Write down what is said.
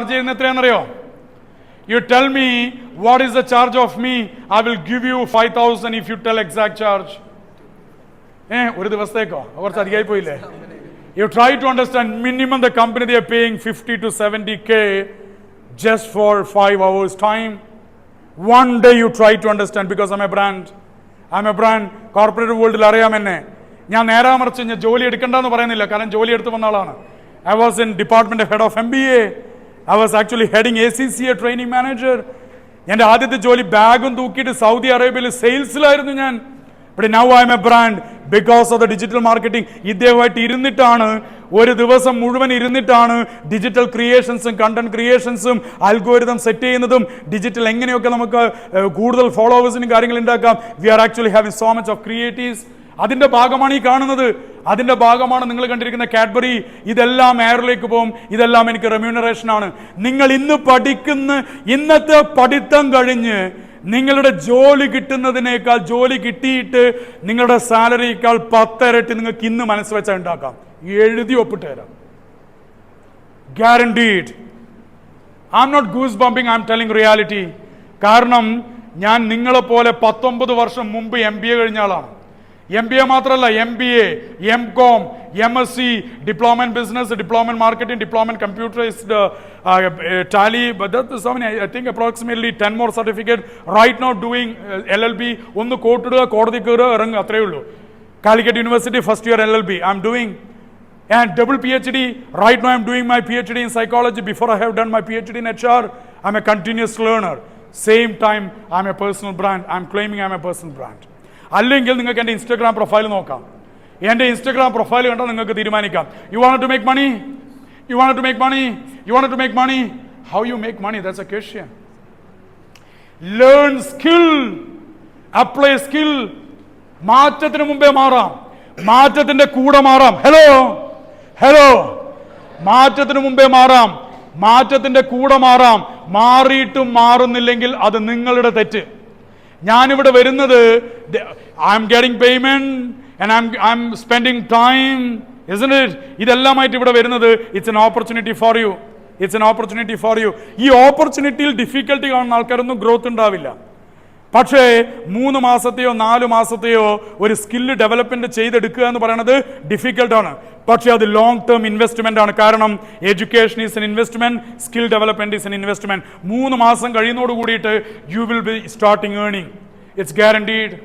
Charge എത്രയാണെന്നറിയോ? You tell me what is the charge of me I will give you five thousand if you tell exact charge ഏ ഒരു ദിവസത്തേക്കോ? കുറച്ച് അധികമായി പോയില്ലേ? You try to understand minimum the company the are paying fifty to seventy K just four five hours time one day you try to understand because I a brand I am a brand corporate വേൾഡിൽ അറിയാം എന്നെ. ഞാൻ നേരെ മറിച്ച് ഞാൻ ജോലി എടുക്കണ്ടെന്ന് പറയുന്നില്ല. കാരണം ജോലി എടുത്ത് വന്ന ആളാണ്. I was in department head of M B A I was actually heading A C C A training manager എന്റെ ആദ്യത്തെ ജോലി ബാഗും തൂക്കിയിട്ട് സൗദി അറേബ്യയിൽ സെയിൽസിലായിരുന്നു ഞാൻ. But now I'm a brand because of the digital marketing ഇദ്ദേഹമായിട്ട് ഇരുന്നിട്ടാണ്. ഒരു ദിവസം മുഴുവൻ ഇരുന്നിട്ടാണ് ഡിജിറ്റൽ ക്രിയേഷൻസും കണ്ടന്റ് ക്രിയേഷൻസും അൽഗോരിതം സെറ്റ് ചെയ്യുന്നതും ഡിജിറ്റൽ എങ്ങനെയൊക്കെ നമുക്ക് കൂടുതൽ ഫോളോവേഴ്സിനും കാര്യങ്ങൾ ഉണ്ടാക്കാം. We are actually having so much of creatives അതിന്റെ ഭാഗമാണ് ഈ കാണുന്നത്. അതിന്റെ ഭാഗമാണ് നിങ്ങൾ കണ്ടിരിക്കുന്ന കാഡ്ബറി ഇതെല്ലാം എയറിലേക്ക് പോകും. ഇതെല്ലാം എനിക്ക് റെമ്യൂണറേഷൻ ആണ്. നിങ്ങൾ ഇന്ന് പഠിക്കുന്ന ഇന്നത്തെ പഠിത്തം കഴിഞ്ഞ് നിങ്ങളുടെ ജോലി കിട്ടുന്നതിനേക്കാൾ ജോലി കിട്ടിയിട്ട് നിങ്ങളുടെ സാലറിയേക്കാൾ പത്തരട്ടി നിങ്ങൾക്ക് ഇന്ന് മനസ്സ് വെച്ചാൽ ഉണ്ടാക്കാം. എഴുതി ഒപ്പിട്ട് തരാം. Guaranteed I'm not goose bumping I'm telling reality കാരണം ഞാൻ നിങ്ങളെ പോലെ പത്തൊമ്പത് വർഷം മുമ്പ് എം ബി എ കഴിഞ്ഞ ആളാണ്. എം ബി എ മാത്രമല്ല M B A M com M S C diploma in business diploma in marketing diploma in computerised Tally I think approximately ten more certificate right not doing L L B ഒന്ന് കോട്ടിടുക കോടതി കയറുക ഇറങ്ങുക അത്രയേ ഉള്ളൂ Calicut university first year L L B I am doing and double PhD. Right now, I'm doing my PhD in psychology. Before I have done my PhD in HR, I'm a continuous learner. Same time, I'm a personal brand. I'm claiming I'm a personal brand. അല്ലെങ്കിൽ നിങ്ങൾക്ക് എന്റെ Instagram profile നോക്കാം. എന്റെ Instagram profile കണ്ടാൽ നിങ്ങൾക്ക് തീരുമാനിക്കാം. You want to make money you want to make money you want to make money how you make money that's a question learn skill apply skill മാറ്റത്തിന് മുമ്പേ മാറാം. മാറ്റത്തിന്റെ കൂടെ മാറാം. ഹലോ ഹലോ മാറ്റത്തിന് മുമ്പേ മാറാം. മാറ്റത്തിന്റെ കൂടെ മാറാം. മാറിയിട്ടും മാറുന്നില്ലെങ്കിൽ അത് നിങ്ങളുടെ തെറ്റ്. ഞാനിവിടെ വരുന്നത് I'm getting payment I'm spending time ഇതെല്ലാമായിട്ട് ഇവിടെ വരുന്നത് it's an opportunity for you it's an opportunity for you ഈ ഓപ്പർച്യൂണിറ്റിയിൽ ഡിഫിക്കൽട്ടി കാണുന്ന ആൾക്കാരൊന്നും ഗ്രോത്ത് ഉണ്ടാവില്ല. പക്ഷേ മൂന്ന് മാസത്തെയോ നാല് മാസത്തെയോ ഒരു സ്കില്ല് ഡെവലപ്മെന്റ് ചെയ്തെടുക്കുക എന്ന് പറയുന്നത് ഡിഫിക്കൽട്ടാണ് പക്ഷേ അത് ലോങ് ടേം ഇൻവെസ്റ്റ്മെന്റ് ആണ്. കാരണം education is an investment skill development is an investment മൂന്ന് മാസം കഴിയുന്നതോട് കൂടിയിട്ട് you will be starting earning it's guaranteed